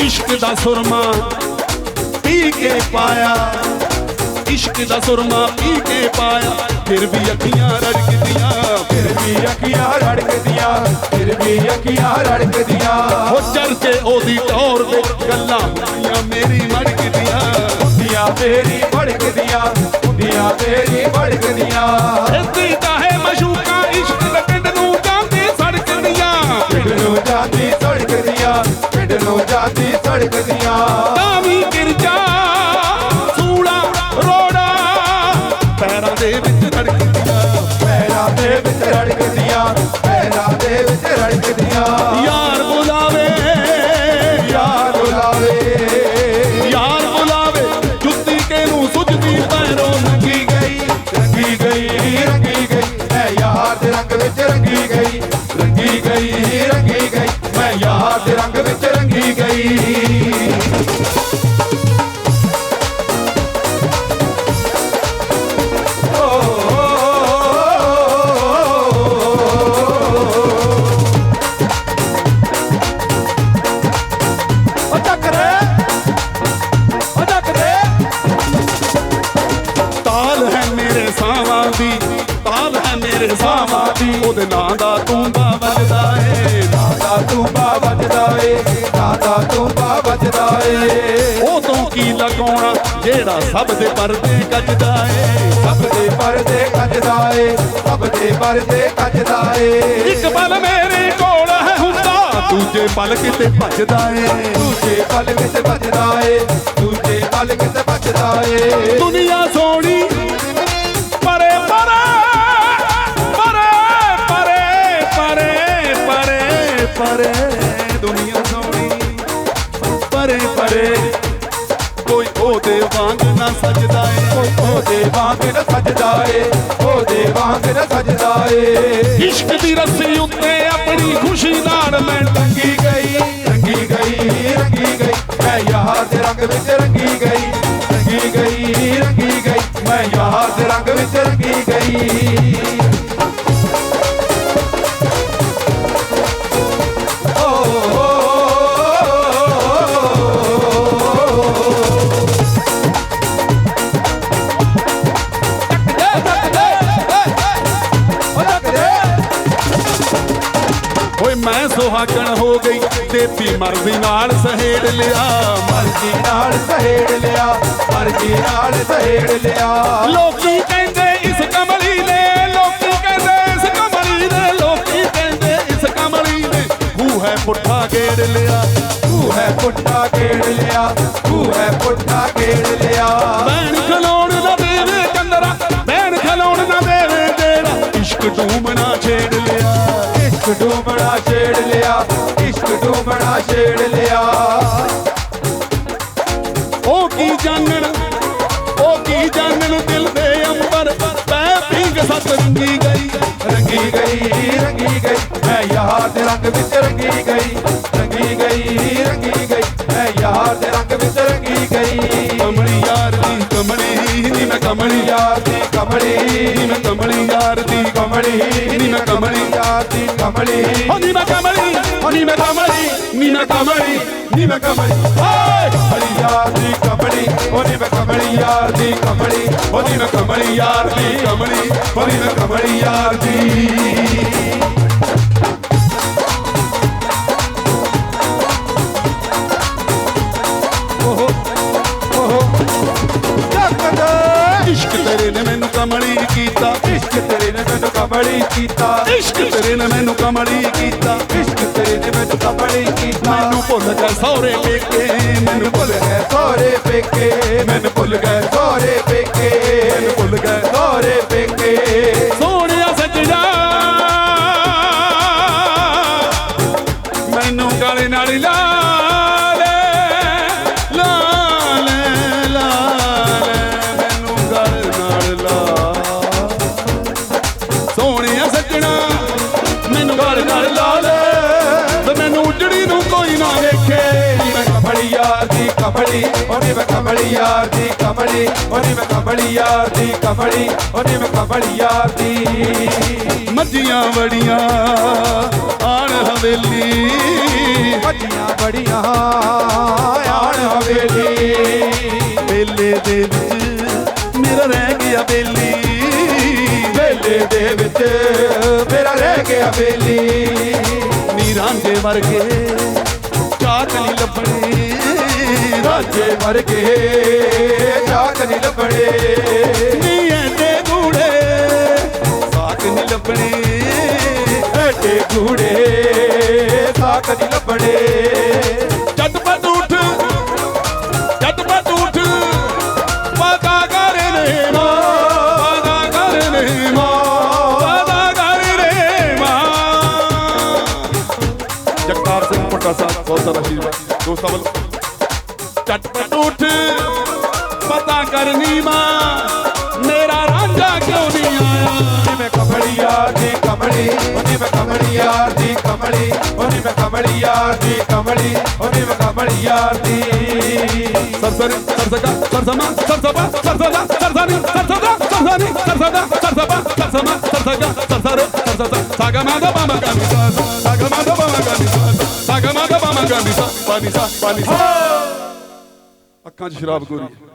ਇਸ਼ਕ ਦਾ ਸੁਰਮਾ ਪੀ ਕੇ ਪਾਇਆ। ਇਸ਼ਕ ਦਾ ਸੁਰਮਾ ਪੀ ਕੇ ਪਾਇਆ। ਫਿਰ ਵੀ ਅੱਖੀਆਂ ਰੜਕਦੀਆਂ, ਫਿਰ ਵੀ ਅੱਖੀਆਂ ਰੜਕਦੀਆਂ, ਫਿਰ ਵੀ ਅੱਖੀਆਂ ਰੜਕਦੀਆਂ। ਹੋ ਚਰਚੇ ਉਹਦੀ ਟੌਰ ਦੇ ਗੱਲਾਂ ਹੁੰਦੀਆਂ ਮੇਰੀ ਮੜਕਦੀਆਂ। ਹੁੰਦੀਆਂ ਤੇਰੀ ਭੜਕਦੀਆਂ ਹੁੰਦੀਆਂ ਤੇਰੀ ਭੜਕਦੀਆਂ ਇੱਥੇ ਤਾਂ ਹੈ ਮਸ਼ੂਕਾਂ ਇਸ਼ਕ ਦੇ ਪਿੰਡ ਨੂੰ ਜਾਂਦੇ ਸੜਕਦੀਆਂ। ਪਿੰਡ ਨੂੰ ਜਾਂਦੀ ਸੜਕਦੀਆਂ, ਪਿੰਡ ਨੂੰ ਜਾਂਦੀ ਸੜਕਦੀਆਂ। ਦੇ ਵਿੱਚ ਰੜਕਦੀਆਂ ਪੈਰਾਂ ਦੇ ਵਿੱਚ ਰੜਕਦੀਆਂ ਪੈਰਾਂ ਦੇ ਵਿੱਚ ਰੜਕਦੀਆਂ ਯਾਰ ਬੁਲਾਵੇ। ਯਾਰ ਬੁਲਾਵੇ। ਯਾਰ ਬੁਲਾਵੇ। ਜੁੱਤੀ ਕੇ ਨੂੰ ਸੁਝਦੀ ਪੈਰੋਂ ਦੀ ਉਹਦੇ ਨਾਂ ਦਾ ਤੂੰਬਾ ਵੱਜਦਾ ਏ। ਦਾਦਾ ਤੂੰਬਾ ਵੱਜਦਾ ਏ ਦਾਦਾ ਤੂੰਬਾ ਵੱਜਦਾ ਏ। ਉਹ ਤੋਂ ਕੀ ਲਗਾਉਣਾ ਜਿਹੜਾ ਸਭ ਦੇ ਪਰਦੇ ਕੱਜਦਾ ਏ। ਸਭ ਦੇ ਪਰਦੇ ਕੱਜਦਾ ਏ ਸਭ ਦੇ ਪਰਦੇ ਕੱਜਦਾ ਏ। ਇੱਕ ਪਲ ਮੇਰੇ ਕੋਲ ਹੈ ਹੁੰਦਾ। ਦੂਜੇ ਪਲ ਕਿਤੇ ਭੱਜਦਾ ਏ। ਦੂਜੇ ਪਲ ਵਿੱਚ ਵੱਜਦਾ ਏ। ਦੂਜੇ ਪਲ ਵਿੱਚ ਵੱਜਦਾ ਏ। ਦੁਨੀਆ ਸੋਹਣੀ ਪਰੇ ਕੋਈ ਉਹਦੇ ਵਾਂਗ ਨਾ ਸਜਦਾ ਏ। ਉਹਦੇ ਵਾਂਗ ਨ ਸਜਦਾ ਏ। ਉਹਦੇ ਵਾਂਗ ਨ ਸਜਦਾ ਏ। ਇਸ਼ਕ ਦੀ ਰੱਸੀ ਉੱਤੇ ਆਪਣੀ ਖੁਸ਼ੀ ਨਾਲ ਮੈਂ ਰੰਗੀ ਗਈ। ਰੰਗੀ ਗਈ ਰੰਗੀ ਗਈ। ਮੈਂ ਯਾਰ ਦੇ ਰੰਗ ਵਿੱਚ ਰੰਗੀ ਗਈ। ਰੰਗੀ ਗਈ ਰੰਗੀ ਗਈ। ਮੈਂ ਯਾਰ ਦੇ ਰੰਗ ਵਿੱਚ ਰੰਗੀ ਗਈ। ਸੁਹਾਗਣ ਹੋ ਗਈ। ਦੇਵੀ ਮਰਜ਼ੀ ਨਾਲ ਸਹੇੜ ਲਿਆ। ਮਰਜ਼ੀ ਨਾਲ ਸਹੇੜ ਲਿਆ। ਮਰਜ਼ੀ ਨਾਲ ਸਹੇੜ ਲਿਆ। ਲੋਕੀ ਕਹਿੰਦੇ ਇਸ ਕਮਲੀ ਨੇ, ਲੋਕੀ ਕਹਿੰਦੇ ਇਸ ਕਮਲੀ ਨੇ, ਲੋਕੀ ਕਹਿੰਦੇ ਇਸ ਕਮਲੀ ਨੇ। ਹੂ ਹੈ ਪੁੱਠਾ ਗੇੜ ਲਿਆ। ਤੂੰ ਹੈ ਪੁੱਠਾ ਖੇਡ ਲਿਆ। ਤੂੰ ਹੈ ਪੁੱਠਾ ਖੇਡ ਲਿਆ। ਬੈਣ ਖਲੋਣ ਨਾ ਦੇਵੇ ਕੰਦਰਾ ਬੈਣ ਖਲੋਣ ਨਾ ਦੇਵੇ ਤੇਰਾ। ਇਸ਼ਕ ਡੂਮਣਾ ਛੇੜ ਲਿਆ। ਇਸ਼ਕ ਡੂਬਣਾ ਛੇੜ ਲਿਆ, ਇਸ਼ਕ ਡੂਬਣਾ ਛੇੜ ਲਿਆ। ਉਹ ਕੀ ਜਾਣਨ, ਉਹ ਕੀ ਜਾਣਨ ਦਿਲ ਦੇ ਅੰਬਰ? ਮੈਂ ਪਿੰਗ ਸਤ ਰੰਗੀ ਗਈ ਰੰਗੀ ਗਈ ਰੰਗੀ ਗਈ। ਮੈਂ ਯਾਰ ਦੇ ਰੰਗ ਵਿੱਚ ਰੰਗੀ ਗਈ ਰੰਗੀ ਗਈ ਰੰਗੀ ਗਈ। ਮੈਂ ਯਾਰ ਦੇ ਰੰਗ ਵਿੱਚ ਰੰਗੀ ਗਈ। ਕਮਲੀ ਯਾਰ ਦੀ ਕਮਲੀ, ਨੀ ਮੈਂ ਕਮਲੀ ਯਾਰ ਦੀ ਕਮਲੀ, ਨੀ ਮੈਂ ਕਮਲੀ ਯਾਰ ਦੀ ਕਮਲੀ। ਨੀ ਕਮਲੀ। ਓ ਨੀ ਮੈਂ ਕਮਲੀ ਓ ਨੀ ਮੈਂ ਕਮਲੀ ਨੀ ਮੈਂ ਕਮਲੀ ਨੀ ਮੈਂ ਕਮਲੀ। ਹਾਏ ਕਮਲੀ ਯਾਰ ਦੀ ਕਮਲੀ ਉਹਨੇ ਮੈਂ ਕਮਲੀ ਯਾਰ ਦੀ ਕਮਲੀ ਓ ਨੀ ਮੈਂ ਕਮਲੀ ਯਾਰ ਦੀ ਕਮਲੀ ਓ ਨੀ ਮੈਂ ਕਮਲੀ ਯਾਰ ਦੀ। ਨੇ ਕਮਲੀ ਕੀਤਾ ਇਸ਼ਕ ਤੇਰੇ ਨੇ ਮੈਨੂੰ ਕਮਲੀ ਕੀਤਾ। ਤੇਰੇ ਨੇ ਮੈਨੂੰ ਕਮਲੀ ਕੀਤਾ। ਇਸ਼ਕ ਤੇਰੇ ਨੇ ਮੈਨੂੰ ਕਮਲੀ ਕੀਤਾ। ਮੈਨੂੰ ਭੁੱਲ ਜਾ ਸਹੁਰੇ ਪੇਕੇ, ਮੈਨੂੰ ਭੁੱਲ ਗਏ ਸੋਰੇ ਪੇਕੇ, ਮੈਨੂੰ ਭੁੱਲ ਗਏ ਸੋਰੇ ਪੇਕੇ, ਮੈਨੂੰ ਭੁੱਲ ਗਏ ਸੋਰੇ ਪੇਕੇ। ਸੋਹਣਿਆ ਸੱਜਣਾ, ਮੈਨੂੰ ਗਾਲੇ ਨਾਲ ਹੀ ਲਾ ਲੈ ਲਾ ਲੈ ਲਾ ਲੈ ਮੈਨੂੰ ਗਾਲੇ ਨਾਲ ਲਾ ਲਾਲ ਤੇ ਮੈਨੂੰ ਉਜੜੀ ਨੂੰ ਕੋਈ ਨਾ ਵੇਖੇ। ਮੈਂ ਕਮਲੀ ਯਾਰ ਦੀ ਕਮਲੀ ਉਹਨੇ ਮੈਂ ਕਮਲੀ ਯਾਰ ਦੀ ਕਮਲੀ ਉਹਨੇ ਮੈਂ ਕਮਲੀ ਯਾਰ ਦੀ ਕਮਲੀ ਉਹਨੇ ਮੈਂ ਕਮਲੀ ਯਾਰ ਦੀ। ਮੱਝੀਆਂ ਵੜੀਆਂ ਆਣ ਹਵੇਲੀ। ਮੱਝੀਆਂ ਬੜੀਆਂ ਆਣ ਹਵੇਲੀ। ਮੇਲੇ ਦੇ ਵਿੱਚ ਮੇਰਾ ਰਹਿ ਗਿਆ ਬੇਲੀ। ਵੇਲੇ ਦੇ ਵਿੱਚ ਰਹਿ ਗਿਆ ਵੇਲੀ ਨੀਰਾਂ ਦੇ ਵਰਗੇ ਚਾਕ ਨਹੀਂ ਲੱਭਣੇ ਰਾਜੇ ਵਰਗੇ ਜਾਗ ਨਹੀਂ ਲੱਭਣੇ। ਨੀ ਐਡੇ ਗੂੜੇ ਸਾਕ ਨਹੀਂ ਲੱਭਣੀ, ਐਡੇ ਗੂੜੇ ਸਾਕ ਨਹੀਂ ਲੱਭਣੇ। ਪੱਟਾ ਸਾਹਿਬ ਬਹੁਤ ਸਾਰਾ ਆਸ਼ੀਰਵਾਦ ਦੋਸਤਾਂ ਵੱਲੋਂ ਚਟਪਟ ਉੱਠ ਪਤਾ ਕਰਨੀ ਮਾਂ ਮੇਰਾ ਰਾਂਝਾ ਕਿਉਂ ਨਹੀਂ ਆਇਆ ਕਮਲੀ ਯਾਰ ਦੀ ਕਮਲੀ ਉਹਨੇ ਮੈਂ ਕਮਲੀ ਯਾਰ ਦੀ ਕਮਲੀ ਉਹਨੇ ਮੈਂ ਕਮਲੀ ਯਾਰ ਦੀ ਕਮਲੀ ਉਹਨੇ ਮੈਂ ਕਮਲੀ ਯਾਰ ਦੀ ਸਰਸਰ ਸਰਸਗਾ ਸਰਸਮਾ ਸਰਸਬਾ ਸਰਸਦਾ ਸਰਸਨੀ ਸਰਸਦਾ ਸਰਸਨੀ ਸਰਸਦਾ ਸਰਸਬਾ ਸਰਸਮਾ ਸਰਸਗਾ ਸਰਸਰ ਸਰਸਦਾ ਸਾਗਮਾ ਦਾ ਬਾਮਾ ਗਾਮੀ ਸਾ ਸਾਗਮਾ ਦਾ ਬਾਮਾ ਗਾਮੀ ਸਾ ਪਾਨੀ ਸਾ ਪਾਨੀ ਸਾ ਅੱਖਾਂ 'ਚ ਸ਼ਰਾਬ ਗੋਰੀ।